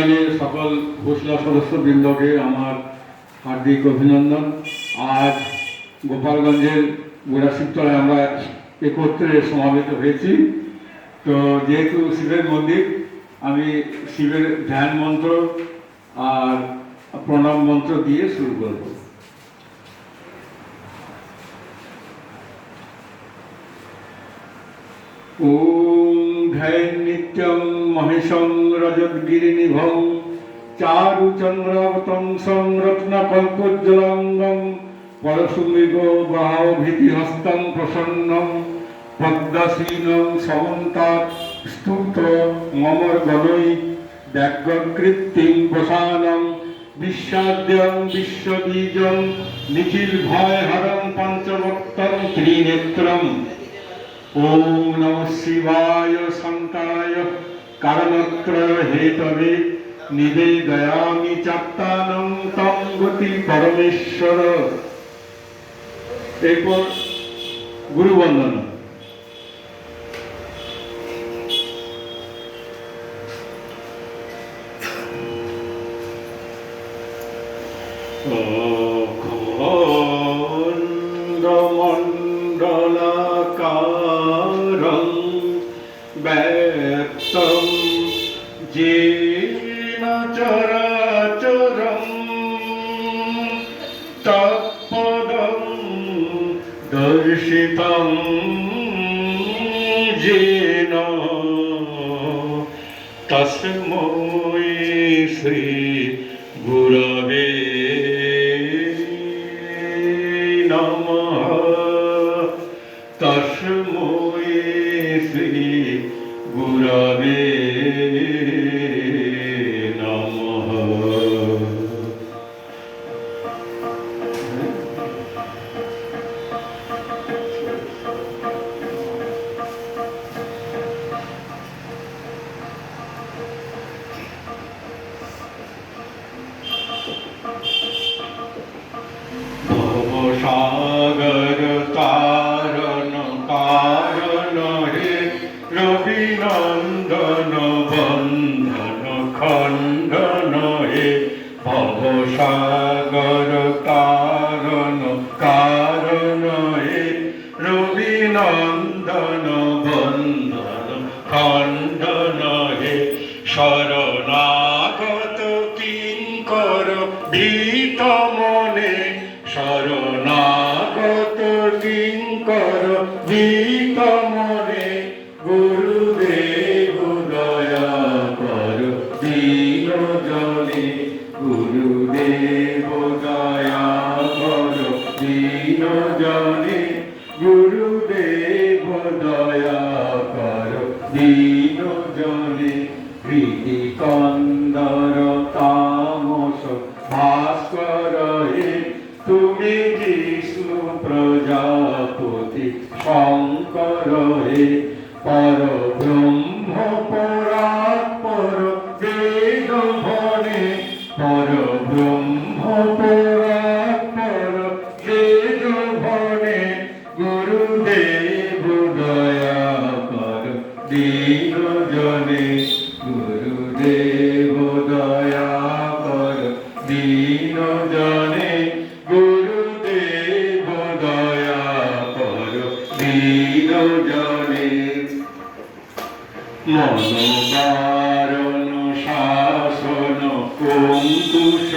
লাইনের সকল ঘোষলা সদস্যবৃন্দকে আমার হার্দিক অভিনন্দন। আজ গোপালগঞ্জের গোড়াশিবতলায় আমরা একত্রে সমাবেত হয়েছি। তো যেহেতু শিবের মন্দির, আমি শিবের ধ্যান মন্ত্র আর প্রণাম মন্ত্র দিয়ে শুরু করব। ॐ মহেশং রজদ্গিরিনিভং চারুচন্দ্রাবতংসং রত্নকল্পোজ্জ্বলাঙ্গং পরশুমৃগ বাহভীতিহস্তং প্রসন্নং পদ্মাসীনং সমন্তাৎ স্তুত মমর গণৈ ব্যাগ্রকৃত্তিং প্রসানং বিশ্বাদ্যং বিশ্ববীজং নিখিল ভয় হরং পঞ্চভক্তং ত্রিনেত্রম। ওম নম শিবায় সন্তায় কারণত্রয় হেতবে নিবেদয়ামি চাত্তানং তং গতি পরমেশ্বর। এরপর গুরু বন্দনা অখণ্ডমণ্ডলাকারং ব্যক্তং তৎপদং দর্শিতং যেন। তসময় শ্রী গুরবে কিঙ্কর ভীত গুরুদেব দয়া কর দীন জনে গুরুদেব দয়া কর দীন জনে গুরুদেব দয়া কর দীন জনে প্রীতি কন্দর শঙ্কর হে পর ব্রহ্ম পর বেদ ভনে পর ব্রহ্ম পর বেদ ভনে গুরুদেব দয়া কর দীন মনোবারণ শাসন কুঙ্কুশ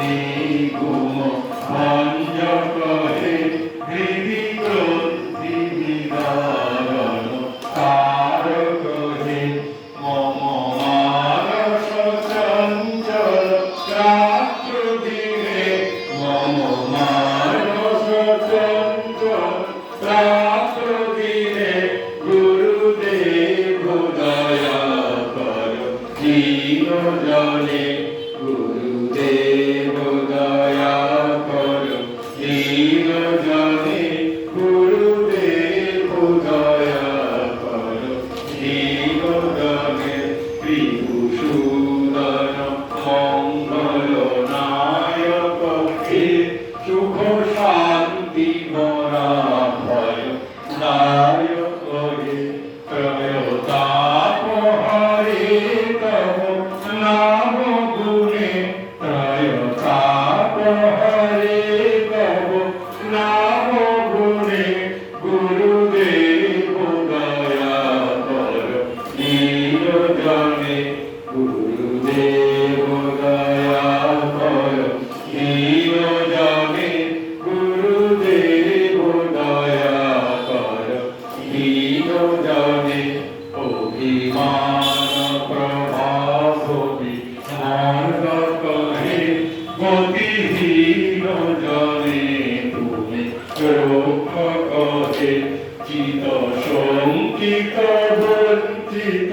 내리고 번져 দুঃখ কহে চিত সঙ্কিত বঞ্চিত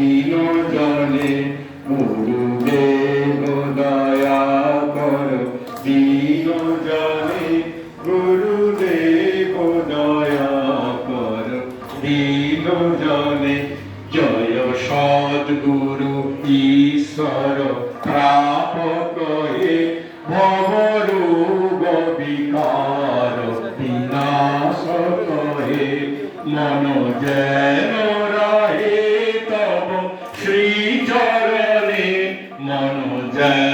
নীল জলে গুরুবে দয়া কর। নীল জলে গুরুদেব দয়া কর। নীল জলে জয় সদ্গুরু ঈশ্বর প্রাপ কহে ভয় that